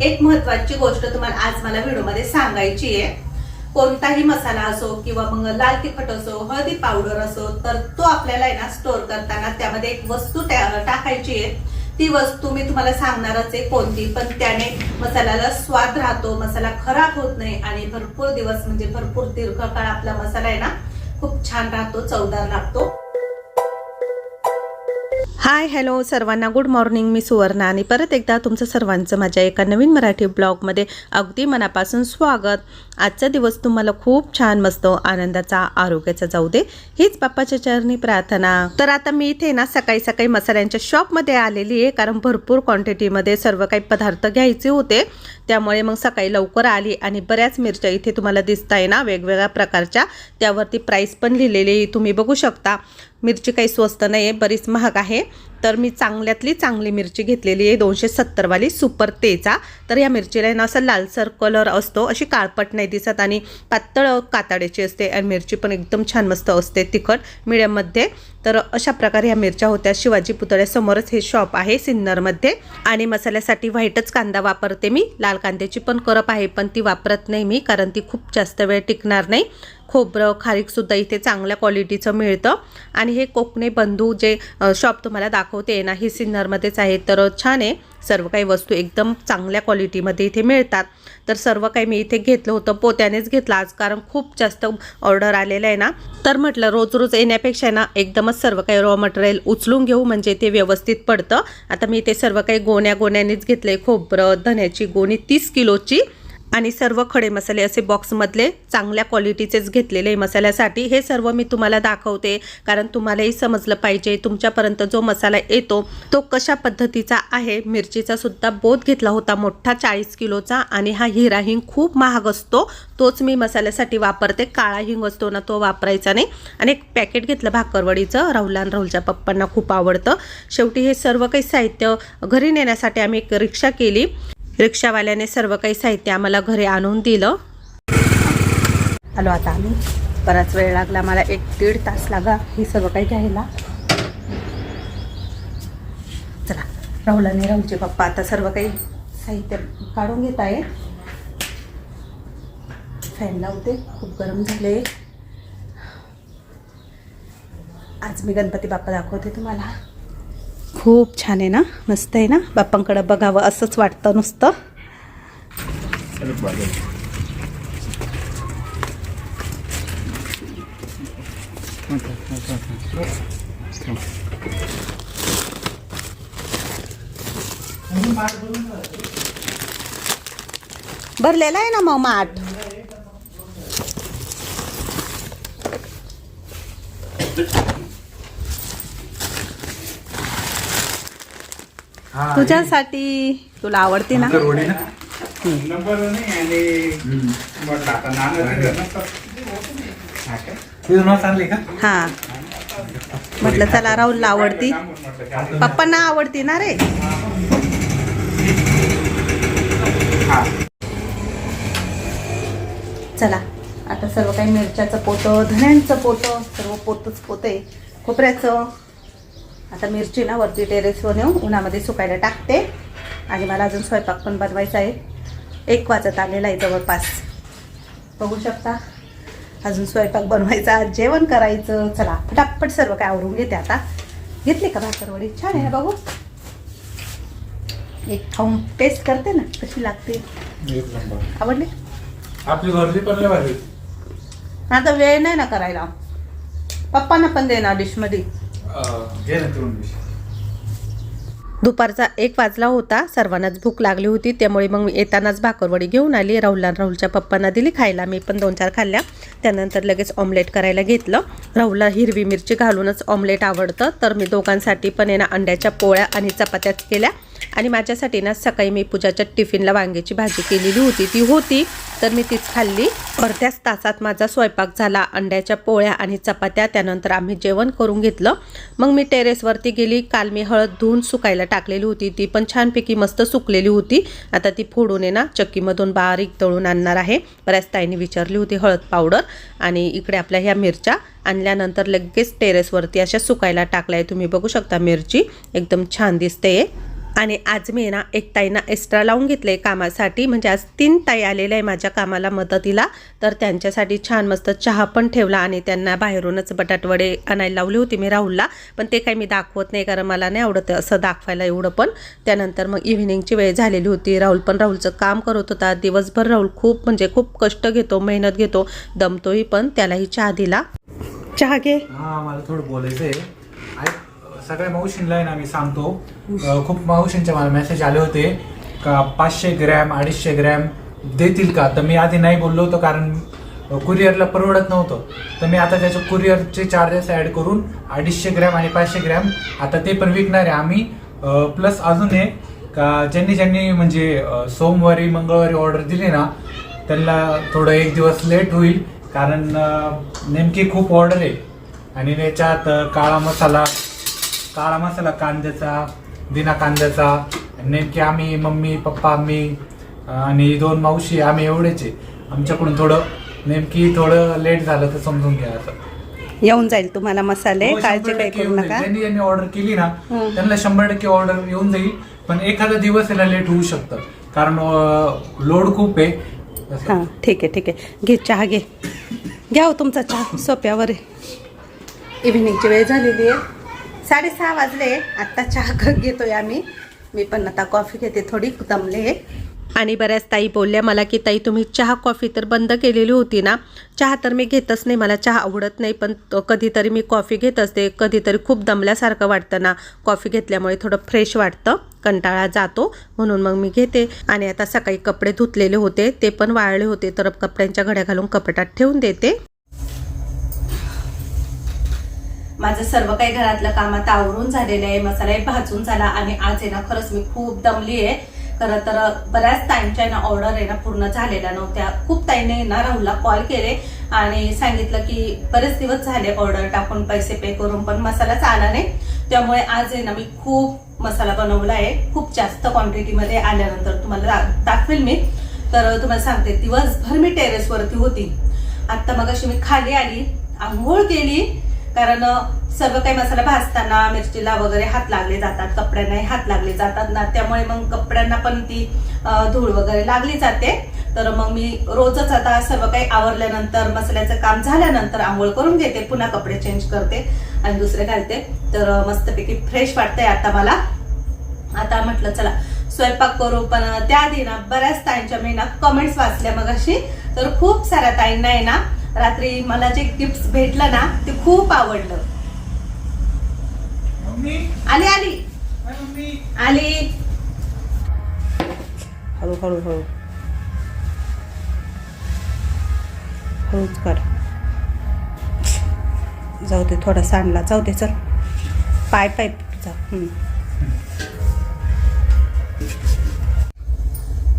एक महत्वाची गोष्ट तुम्हाला आज मला व्हिडिओमध्ये सांगायची आहे. कोणताही मसाला असो किंवा मग लाल तिखट असो हळदी पावडर असो तर तो आपल्याला आहे ना स्टोअर करताना त्यामध्ये एक वस्तू टाकायची आहे. ती वस्तू मी तुम्हाला सांगणारच आहे कोणती पण त्याने मसाल्याला स्वाद राहतो मसाला खराब होत नाही आणि भरपूर दिवस म्हणजे भरपूर दीर्घकाळ आपला मसाला आहे ना खूप छान राहतो चवदार लागतो. हाय हॅलो सर्वांना गुड मॉर्निंग मी सुवर्णा आणि परत एकदा तुमचं सर्वांचं माझ्या एका नवीन मराठी ब्लॉगमध्ये अगदी मनापासून स्वागत. आजचा दिवस तुम्हाला खूप छान मस्त आनंदाचा आरोग्याचा जाऊ दे हीच बाप्पाच्या चरणी प्रार्थना. तर आता मी इथे ना सकाळी सकाळी मसाल्यांच्या शॉपमध्ये आलेली आहे कारण भरपूर क्वांटिटीमध्ये सर्व काही पदार्थ घ्यायचे होते. त्यामुळे मग सकाळी लवकर आली आणि बऱ्याच मिरच्या इथे तुम्हाला दिसत आहे ना वेगवेगळ्या प्रकारच्या. त्यावरती प्राईस पण लिहिलेली तुम्ही बघू शकता. मिरची काही स्वस्त नाही आहे बरीच महाग आहे. तर मी चांगल्यातली चांगली मिरची घेतलेली आहे दोनशे सत्तरवाली सुपर तेचा तर या मिरचीला ना असा लालसर कलर असतो अशी काळपट नाही दिसत आणि पातळ कातड्याची असते आणि मिरची पण एकदम छान मस्त असते तिखट मिडियममध्ये तर अशा प्रकारे ह्या मिरच्या होत्या. शिवाजी पुतळ्यासमोरच हे शॉप आहे सिन्नरमध्ये आणि मसाल्यासाठी व्हाईटच कांदा वापरते मी. लाल कांद्याची पण करप आहे पण ती वापरत नाही मी कारण ती खूप जास्त वेळ टिकणार नाही. खोबरं खारीकसुद्धा इथे चांगल्या क्वालिटीचं मिळतं. आणि हे कोकणे बंधू जे शॉप तुम्हाला दाखवते ना हे सिन्नरमध्येच आहे तर छान आहे. सर्व काही वस्तू एकदम चांगल्या क्वालिटीमध्ये इथे मिळतात. तर सर्व काही मी इथे घेतलं होतं. पोत्यानेच घेतलं. आज कारण खूप जास्त ऑर्डर आलेलं आहे ना. तर म्हटलं रोज रोज येण्यापेक्षा ना एकदमच सर्व काही रॉ मटेरियल उचलून घेऊ. म्हणजे ते व्यवस्थित पडतं. आता मी ते सर्व काही गोण्या गोण्यानेच घेतले खोबरं धन्याची गोणी तीस किलोची. आणि सर्व खडे मसाले असे बॉक्समधले चांगल्या क्वालिटीचेच घेतलेले मसाल्यासाठी. हे सर्व मी तुम्हाला दाखवते कारण तुम्हालाही समजलं पाहिजे. तुमच्यापर्यंत जो मसाला येतो तो कशा पद्धतीचा आहे मिरचीचा सुद्धा बोध घेतला होता मोठा चाळीस किलोचा आणि हा हिरा हिंग खूप महाग असतो. तोच मी मसाल्यासाठी वापरते. काळा हिंग असतो ना तो वापरायचा नाही. आणि एक पॅकेट घेतलं भाकरवडीचं राहुलान राहुलच्या पप्पांना खूप आवडतं. शेवटी हे सर्व काही साहित्य घरी नेण्यासाठी आम्ही एक रिक्षा केली. रिक्षावाल्याने सर्व काही साहित्य आम्हाला घरी आणून दिलं. आलो आता आम्ही. बराच वेळ लागला मला एक दीड तास लागा हे सर्व काही घ्यायला. चला राहुल आणि राहुलचे पप्पा आता सर्व काही साहित्य काढून घेत आहे फॅन लावते खूप गरम झाले. आज मी गणपती बाप्पा दाखवते तुम्हाला. खूप छान आहे ना? मस्त आहे ना? बाप्पांकडं बघावं असंच वाटतं नुसतं. भरलेला आहे ना मग माठ? तुझ्यासाठी तुला आवडते ना? करवडी ना नंबर नाही आणि म्हटलं का? हा. चला राहुलला आवडती. पप्पांना आवडती ना रे? हा. चला आता सर्व काही मिरच्याचं पोतं धण्यांचं पोतं सर्व पोतच पोत आहे खोबऱ्याचं. आता मिरची ना वरती टेरेसवर नेऊन उन्हामध्ये सुकायला टाकते. आणि मला अजून स्वयंपाक पण बनवायचा आहे. एक वाजत आलेला आहे जवळपास. बघू शकता. अजून स्वयंपाक बनवायचा जेवण करायचं. चला फटाफट सर्व काय आवरून घेते आता. घेतली का भाकरवडी छान आहे ना बघू. एक खाऊन टेस्ट करते ना कशी लागते. आवडली? आपली गर्दी पण आता वेळ नाही ना करायला. पप्पांना पण दे ना डिशमध्ये घे ना दुपारचा एक वाजला होता. सर्वांनाच भूक लागली होती. त्यामुळे मग मी येतानाच भाकरवडी घेऊन आली. राहुलला राहुलच्या पप्पांना दिली खायला. मी पण दोन चार खाल्ल्या. त्यानंतर लगेच ऑमलेट करायला घेतलं. राहुलला हिरवी मिरची घालूनच ऑमलेट आवडतं. तर मी दोघांसाठी पण येणा ना अंड्याच्या पोळ्या आणि चपात्याच केल्या. आणि माझ्यासाठी ना सकाळी मी पूजाच्या टिफिनला वांग्याची भाजी केलेली होती. ती होती तर मी तीच खाल्ली. अर्ध्याच तासात माझा स्वयंपाक झाला. अंड्याच्या पोळ्या आणि चपात्या त्यानंतर आम्ही जेवण करून घेतलं. मग मी टेरेसवरती गेली. काल मी हळद धुवून सुकायला टाकलेली होती. ती पण छानपैकी मस्त सुकलेली होती. आता ती फोडून आहे ना चक्कीमधून बारीक तळून आणणार आहे. बऱ्याच ताईंनी विचारली होती हळद पावडर आणि इकडे आपल्या ह्या मिरच्या आणल्यानंतर लगेच टेरेसवरती अशा सुकायला टाकल्या तुम्ही बघू शकता मिरची. एकदम छान दिसते आणि आज मी ना एक ताईंना एक्स्ट्रा लावून घेतले कामासाठी. म्हणजे आज तीन ताई आलेल्या आहे माझ्या कामाला मदतीला. तर त्यांच्यासाठी छान मस्त चहा पण ठेवला आणि त्यांना बाहेरूनच बटाटवडे आणायला लावली होती मी राहुलला. पण ते काही मी दाखवत नाही कारण मला नाही आवडत असं दाखवायला एवढं पण. त्यानंतर मग इव्हिनिंगची वेळ झालेली होती. राहुल पण राहुलचं काम करत होता. दिवसभर राहुल खूप म्हणजे खूप कष्ट घेतो मेहनत घेतो दमतोही पण त्यालाही चहा दिला. चहा घे. हा मला थोडं बोलायचं आहे सगळ्या मावशींना आहे ना मी सांगतो. अं, खूप मावशींचे मला मेसेज आले होते का पाचशे ग्रॅम अडीचशे ग्रॅम देतील का? तर मी आधी नाही बोललो होतो कारण कुरिअरला परवडत नव्हतं. तर मी आता त्याचे कुरिअरचे चार्जेस ॲड करून अडीचशे ग्रॅम आणि पाचशे ग्रॅम आता ते पण विकणार आहे आम्ही. प्लस अजून एक का ज्यांनी ज्यांनी म्हणजे अं, सोमवारी मंगळवारी ऑर्डर दिली ना त्यांना थोडं एक दिवस लेट होईल कारण अं, नेमकी खूप ऑर्डर आहे. आणि त्याच्यात अं, काळा मसाला काळा मसाला कांद्याचा बिना कांद्याचा नेमकी आम्ही मम्मी पप्पा मी अं, आणि दोन मावशी आम्ही एवढेच आहे. आमच्याकडून थोडं नेमकी थोडं लेट झालं तर समजून घ्या असं येऊन जाईल तुम्हाला मसाले हो, काळजी शंभर काही टक्के करू येऊन जाईल. नका ज्यांनी ज्यांनी ऑर्डर केली ना हं. त्यांना शंभर टक्के ऑर्डर येऊन जाईल. पण एखादा दिवस याला लेट होऊ शकतं. कारण लोड खूप आहे. असं. हां ठीक आहे ठीक आहे. घे चहा घे. घ्या हो तुमचा चहा सोप्यावर इव्हिनिंगची वेळ झालेली आहे. साडेसहा वाजले. आत्ता चहा क- घेतोय आम्ही. मी पण आता कॉफी घेते थोडी दमले. आणि बऱ्याच ताई बोलल्या मला की ताई तुम्ही चहा कॉफी तर बंद केलेली होती ना? चहा तर मी घेतच नाही मला चहा आवडत नाही पण कधीतरी मी कॉफी घेत असते. कधीतरी खूप दमल्यासारखं वाटतं ना? कॉफी घेतल्यामुळे थोडं फ्रेश वाटतं कंटाळा जातो म्हणून मग मी घेते. आणि आता सकाळी कपडे धुतलेले होते ते पण वाळले होते. तर कपड्यांच्या घड्या घालून कपाटात ठेवून देते. माझं सर्व काही घरातलं काम आता आवरून झालेलं आहे. मसालाही भाजून झाला आणि आज आहे ना खरंच मी खूप दमली आहे. खरं तर बऱ्याच ताईंच्या ना ऑर्डर आहे ना पूर्ण झालेल्या नव्हत्या. खूप ताईने ना राहुलला कॉल केले आणि सांगितलं की बरेच दिवस झाले ऑर्डर टाकून पैसे पे करून पण मसालाच आला नाही. त्यामुळे आज आहे ना मी खूप मसाला बनवला आहे. खूप जास्त क्वांटिटीमध्ये आल्यानंतर तुम्हाला दाखवेल मी. तर तुम्हाला सांगते दिवसभर मी टेरेसवरती होती. आत्ता मग अशी मी खाली आली आंघोळ केली कारण सर्व काही मसाला भाजताना मिरचीला वगैरे हात लागले जातात कपड्यांनाही हात लागले जातात ना त्यामुळे मग कपड्यांना पण ती धूळ वगैरे लागली जाते. तर मग मी रोजच आता सर्व काही आवरल्यानंतर मसाल्याचं काम झाल्यानंतर आंघोळ करून घेते पुन्हा कपडे चेंज करते आणि दुसरे घालते. तर मस्तपैकी फ्रेश वाटतंय आता मला. आता म्हटलं चला स्वयंपाक करू पण त्याआधी ना बऱ्याच ताईंच्या मी ना कमेंट्स वाचल्या मग अशी तर खूप साऱ्या ताईंना आहे ना रात्री मला जे गिफ्ट भेटलं ना ते खूप आवडलं. मम्मी? आली आली. Hi mummy. आली. हळू हळू हळू. हळूच कर. जाऊ दे थोडा सांडला. जाऊ दे चल. पाय पाय जा. हम्म.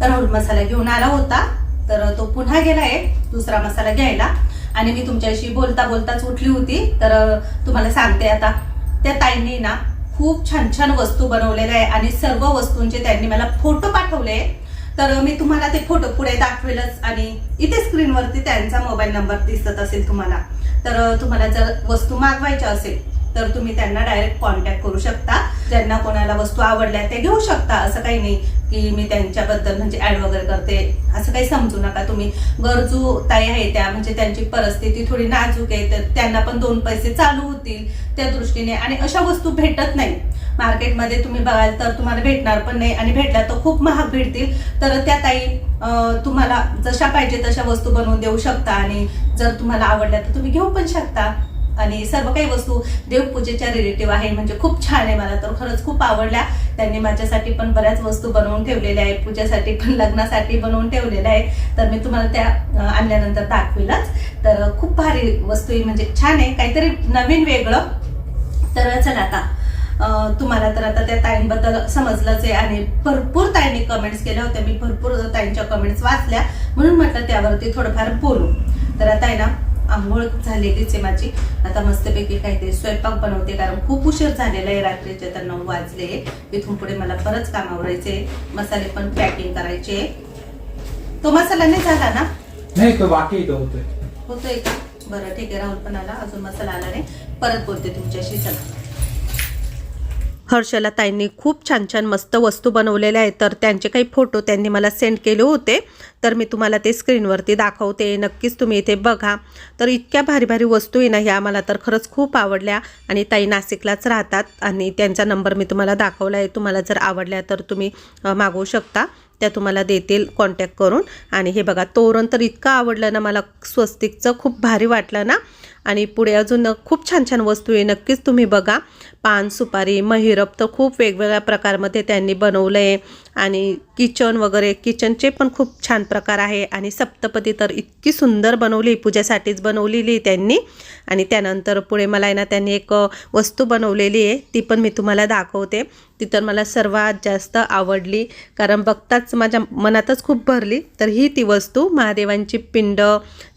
राहुल मसाला घेऊन आला होता. तर तो पुन्हा गेलाय दुसरा मसाला घ्यायला. आणि मी तुमच्याशी बोलता बोलताच उठली होती. तर तुम्हाला सांगते आता. त्या ताईंनी ना खूप छान छान वस्तू बनवलेल्या आहे आणि सर्व वस्तूंचे त्यांनी मला फोटो पाठवले तर मी तुम्हाला ते फोटो पुढे दाखवेलच. आणि इथे स्क्रीनवरती त्यांचा मोबाईल नंबर दिसत असेल तुम्हाला. तर तुम्हाला जर वस्तू मागवायच्या असेल तर तुम्ही त्यांना डायरेक्ट कॉन्टॅक्ट करू शकता. ज्यांना कोणाला वस्तू आवडल्या ते घेऊ शकता. असं काही नाही की मी त्यांच्याबद्दल म्हणजे ऍड वगैरे करते. असं काही समजू नका तुम्ही. गरजू ताई आहे त्या म्हणजे त्यांची परिस्थिती थोडी नाजूक आहे तर त्यांना पण दोन पैसे चालू होतील त्या दृष्टीने. आणि अशा वस्तू भेटत नाही. मार्केटमध्ये तुम्ही बघाल तर तुम्हाला भेटणार पण नाही आणि भेटल्या तर खूप महाग भेटतील. तर त्या ताई तुम्हाला जशा पाहिजे तशा वस्तू बनवून देऊ शकता आणि जर तुम्हाला आवडल्या तर तुम्ही घेऊ पण शकता. आणि सर्व काही वस्तू देवपूजेच्या रिलेटिव्ह आहे. म्हणजे खूप छान आहे मला तर. खरंच खूप आवडल्या. त्यांनी माझ्यासाठी पण बऱ्याच वस्तू बनवून ठेवलेल्या आहे पूजेसाठी पण लग्नासाठी बनवून ठेवलेल्या आहे तर मी तुम्हाला त्या आणल्यानंतर दाखवेलच. तर खूप भारी वस्तू आहे. म्हणजे छान आहे. काहीतरी नवीन वेगळं. तर चला आता तुम्हाला तर आता त्या ताईंबद्दल समजलंच आहे. आणि भरपूर ताईंनी कमेंट्स केल्या होत्या. मी भरपूर ताईंच्या कमेंट्स वाचल्या. म्हणून म्हटलं त्यावरती थोडंफार बोलू. तर आता आहे ना आंघोळ झालेलीच आहे माझी आता मस्तपैकी काहीतरी स्वयंपाक बनवते कारण खूप उशीर झालेला आहे रात्रीचे तर नऊ वाजले. इथून पुढे मला परत काम आवरायचे मसाले पण पॅकिंग करायचे तो मसाला नाही झाला ना? नाही तो बाकी होतोय. होतोय का? बरं ठीक आहे. राहुल पण आला. अजून मसाला आला नाही. परत बोलते तुमच्याशी. चला. हर्षला ताईंनी खूप छान छान मस्त वस्तू बनवलेल्या आहेत. तर त्यांचे काही फोटो त्यांनी मला सेंड केले होते. तर मी तुम्हाला ते स्क्रीनवरती दाखवते. नक्कीच तुम्ही इथे बघा. तर इतक्या भारी भारी वस्तू आहे ना ह्या मला तर खरंच खूप आवडल्या आणि ताई नाशिकलाच राहतात आणि त्यांचा नंबर मी तुम्हाला दाखवला आहे. तुम्हाला जर आवडल्या तर तुम्ही मागवू शकता. त्या तुम्हाला देतील कॉन्टॅक्ट करून. आणि हे बघा तोरण तर इतकं आवडलं ना मला स्वस्तिकचं खूप भारी वाटलं ना. आणि पुढे अजून खूप छान छान वस्तू आहे. नक्कीच तुम्ही बघा. पान सुपारी महिरप तर खूप वेगवेगळ्या प्रकारमध्ये त्यांनी बनवलं आहे आणि किचन वगैरे किचनचे पण खूप छान प्रकार आहे. आणि सप्तपदी तर इतकी सुंदर बनवली पूजेसाठीच बनवलेली आहे त्यांनी. आणि त्यानंतर पुढे मला आहे ना त्यांनी एक वस्तू बनवलेली आहे. ती पण मी तुम्हाला दाखवते. ती तर मला सर्वात जास्त आवडली. कारण बघताच माझ्या मनातच खूप भरली. तर ही ती वस्तू महादेवांची पिंड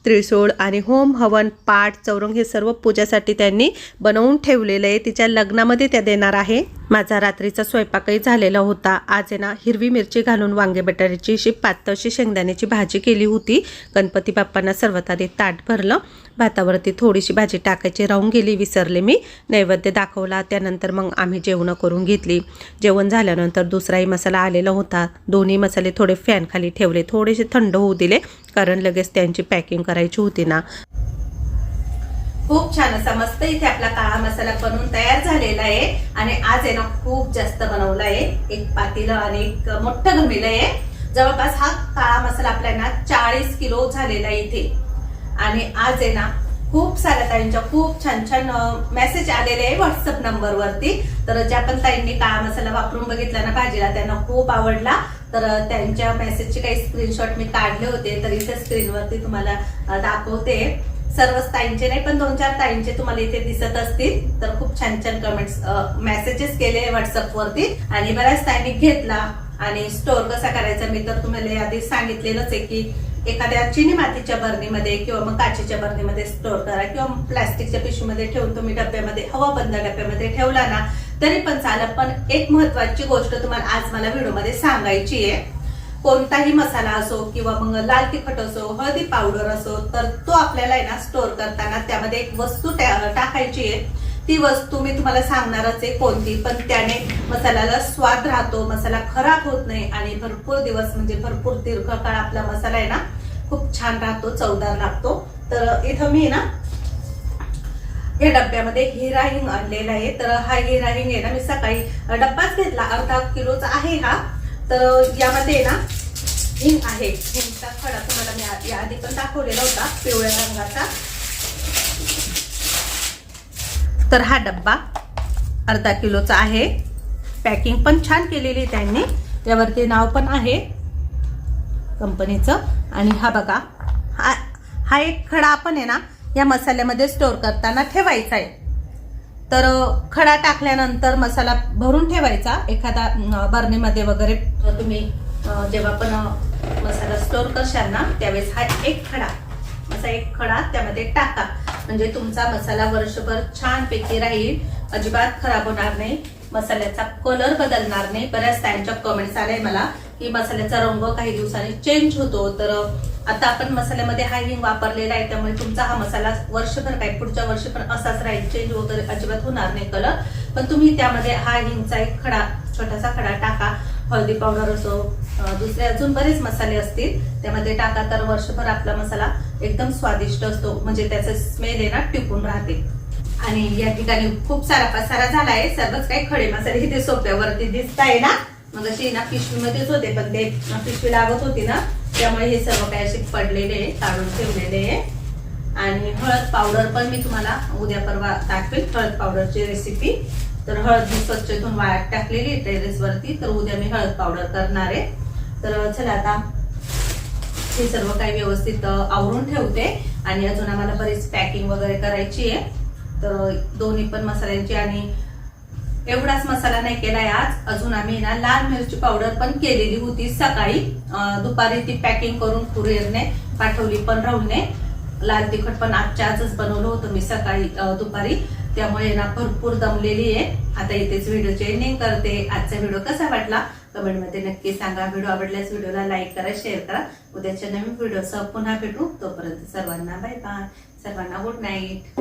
त्रिशूळ आणि होम हवन पाठ चौरंग हे सर्व पूजासाठी त्यांनी बनवून ठेवलेलं आहे. तिच्या लग्न लग्नामध्ये त्या देणार आहे. माझा रात्रीचा स्वयंपाकही झालेला होता. आज आहे ना हिरवी मिरची घालून वांगे बटाट्याची अशी पातळशी शेंगदाण्याची भाजी केली होती. गणपती बाप्पांना सर्वात आधी ताट भरलं. भातावरती थोडीशी भाजी टाकायची राहून गेली विसरले मी. नैवेद्य दाखवला त्यानंतर मग आम्ही जेवणं करून घेतली. जेवण झाल्यानंतर दुसराही मसाला आलेला होता. दोन्ही मसाले थोडे फॅनखाली ठेवले थोडेसे थंड होऊ दिले कारण लगेच त्यांची पॅकिंग करायची होती ना. खूप छान असा मस्त इथे आपला काळा मसाला बनवून तयार झालेला आहे. आणि आज आहे ना खूप जास्त बनवला आहे. एक पातीलं आणि एक मोठं घमिलं आहे. जवळपास हा काळा मसाला आपला ना चाळीस किलो झालेला आहे इथे. आणि आज आहे ना खूप साऱ्या ताईंच्या खूप छान छान मेसेज आलेले आहे व्हॉट्सअप नंबरवरती तर ज्या पण ताईंनी काळा मसाला वापरून बघितला ना भाजीला त्यांना खूप आवडला. तर त्यांच्या मेसेजचे काही स्क्रीनशॉट मी काढले होते. तर इथे स्क्रीनवरती तुम्हाला दाखवते. सर्वच ताईंचे नाही पण दोन चार ताईंचे तुम्हाला इथे दिसत असतील. तर खूप छान छान कमेंट्स मेसेजेस केले व्हॉट्सअपवरती आणि बऱ्याच ताईंनी घेतला आणि स्टोअर कसा करायचा मी तर तुम्हाला आधी सांगितलेलंच आहे की एखाद्या चिनी मातीच्या बरणीमध्ये किंवा मग काचेच्या बरणीमध्ये स्टोअर करा किंवा प्लास्टिकच्या पिशवीमध्ये ठेवून तुम्ही डब्यामध्ये हवा बंद डब्यामध्ये ठेवला ना तरी पण चालत पण एक महत्वाची गोष्ट तुम्हाला आज मला व्हिडिओमध्ये सांगायची आहे. कोणताही मसाला असो किंवा मग लाल तिखट असो हळदी पावडर असो तर तो आपल्याला आहे ना स्टोअर करताना त्यामध्ये एक वस्तू टाकायची आहे. ती वस्तू मी तुम्हाला सांगणारच आहे कोणती पण त्याने मसाल्याला स्वाद राहतो मसाला खराब होत नाही आणि भरपूर दिवस म्हणजे भरपूर दीर्घकाळ आपला मसाला आहे ना खूप छान राहतो चवदार लागतो. तर इथं मी ना या डब्यामध्ये हिरा हिंग आणलेला आहे. तर हा हिरा हिंग आहे ना मी सकाळी डब्बाच घेतला अर्धा किलोचा आहे हा. तर यामध्ये ना हिंग आहे. हिंगचा खडा तुम्हाला मी या आधी पण दाखवलेला होता पिवळ्या रंगाचा. तर हा डब्बा अर्धा किलोचा आहे. पॅकिंग पण छान केलेली त्यांनी. यावरती नाव पण आहे कंपनीचं. आणि हा बघा हा हा एक खडा आपण आहे ना या मसाल्यामध्ये स्टोअर करताना ठेवायचा आहे. तर खडा टाकल्यानंतर मसाला भरून ठेवायचा. एखादा बरणीमध्ये वगैरे. तुम्ही जेव्हा पण मसाला स्टोअर करशाल ना त्यावेळेस हा एक खडा. असा एक खडा त्यामध्ये टाका. म्हणजे तुमचा मसाला वर्षभर छान पैकी राहील. अजिबात खराब होणार नाही. मसाल्याचा कलर बदलणार नाही. बऱ्याच त्यांच्या कमेंट्स आले मला की मसाल्याचा रंग काही दिवसांनी चेंज होतो. तर आता आपण मसाल्यामध्ये हा हिंग वापरलेला आहे त्यामुळे तुमचा हा मसाला वर्षभर काय पुढच्या वर्षी पण असाच राहील. चेंज वगैरे अजिबात होणार नाही कलर पण तुम्ही त्यामध्ये हा हिंगचा एक खडा छोटासा खडा टाका. हळदी पावडर असो दुसरे अजून बरेच मसाले असतील. त्यामध्ये टाका तर वर्षभर आपला मसाला एकदम स्वादिष्ट असतो. म्हणजे त्याचा स्मेल आहे ना टिकून राहते. आणि या ठिकाणी खूप सारा पसारा आहे सर्वच काही खडे मसाले इथे सोप्यावरती दिसत आहे ना. मग अशी ना पिशवीमध्येच होते पण ते पिशवी लागत होती ना त्यामुळे हे सर्व काही असे पडलेले आहे, काढून ठेवलेले. आहे आणि हळद पावडर पण मी तुम्हाला उद्या परवा दाखवेल हळद पावडरची रेसिपी तर हळद मी स्वच्छ धुवून वाळत टाकलेली टेरेसवरती तर उद्या मी हळद पावडर करणार आहे. तर चला आता हे सर्व काही व्यवस्थित आवरून ठेवते. आणि अजून आम्हाला बरीच पॅकिंग वगैरे करायची आहे. तर दोन्ही पण मसाल्यांची आणि एवढाच मसाला नाही केलाय आज. अजून आम्ही ना लाल मिरची पावडर पण केलेली होती सकाळी. दुपारी ती पॅकिंग करून कुरिअरने पाठवली पण राहुलने. लाल तिखट पण आजच्या आजच बनवलं होतं मी सकाळी दुपारी. त्यामुळे ना भरपूर दमलेली आहे. आता इथेच व्हिडिओची एंडिंग करते. आजचा व्हिडिओ कसा वाटला? कमेंटमध्ये नक्की सांगा. व्हिडिओ आवडल्यास व्हिडिओला लाईक करा शेअर करा. उद्याच्या नवीन व्हिडिओसह पुन्हा भेटू. तोपर्यंत सर्वांना बाय बाय सर्वांना गुड नाईट